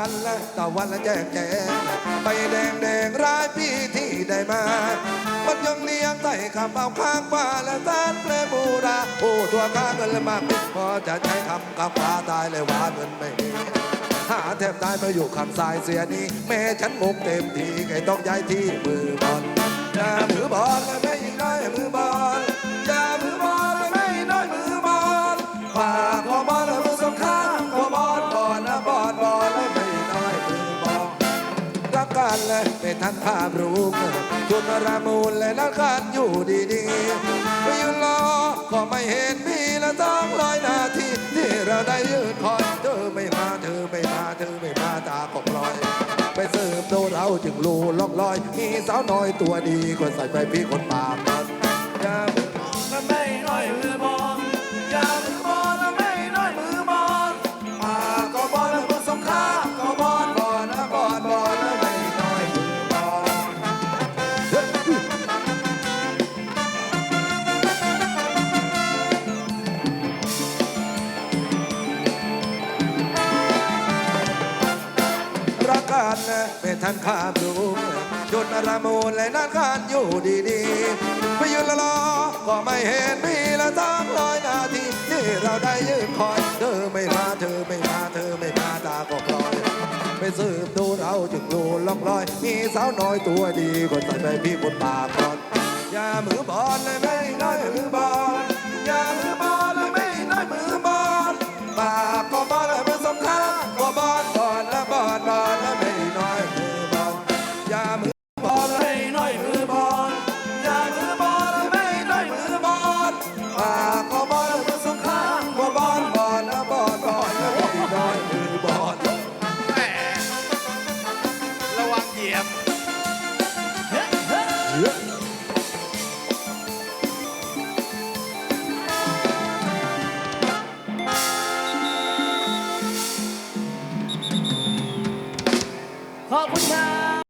วันละแจกแจงไปแดงแดงร้ายพี่ที่ได้มา มันยังเลี้ยงใส่ขับเอาข้างฟ้าและสานเปลบูราโอ้ตัวข้าเงินละมากพอจะใช้คำกับฟ้าตายเลยว่าเงินไม่มีหาแทบตายมาอยู่ข้างซ้ายเสียนี้ แม่ฉันมุกเต็มทีไก่ต้องย้ายที่มือบอล และไม่ทันภาพรูปทุนรามูลและนักการอยู่ดีๆไปยืนรอก็ไม่เห็นมีละต้องร้อยนาทีที่เราได้ยืนคอยเธอไม่มาเธอไม่มาเธอไม่มาตาก็ปล่อยไปเสิร์ฟดนเราจึงรู้ล่องลอย มีสาวน้อยตัวดีคนใส่ไปพี่คนปากมันอย่ามือบอลและไม่น้อยมือบอลอย่ามือบอลและไม่น้ รันนะเป็นทันข้ามดูจนระมูลและนัดกันอยู่ดีๆไปยืนละรอก็ไม่เห็นมีละตั้งร้อยนาทีที่เราได้ยืนคอย เธอไม่มาเธอไม่มาเธอไม่มาตาก็คลอยไปสืบดูเราจึงรู้ล่องลอย มีสาวน้อยตัวดีคนใส่ไปพี่คนปากก่อนอย่ามือบอลเลยไม่น้อยมือบอลอย่ามือบอ Yeah.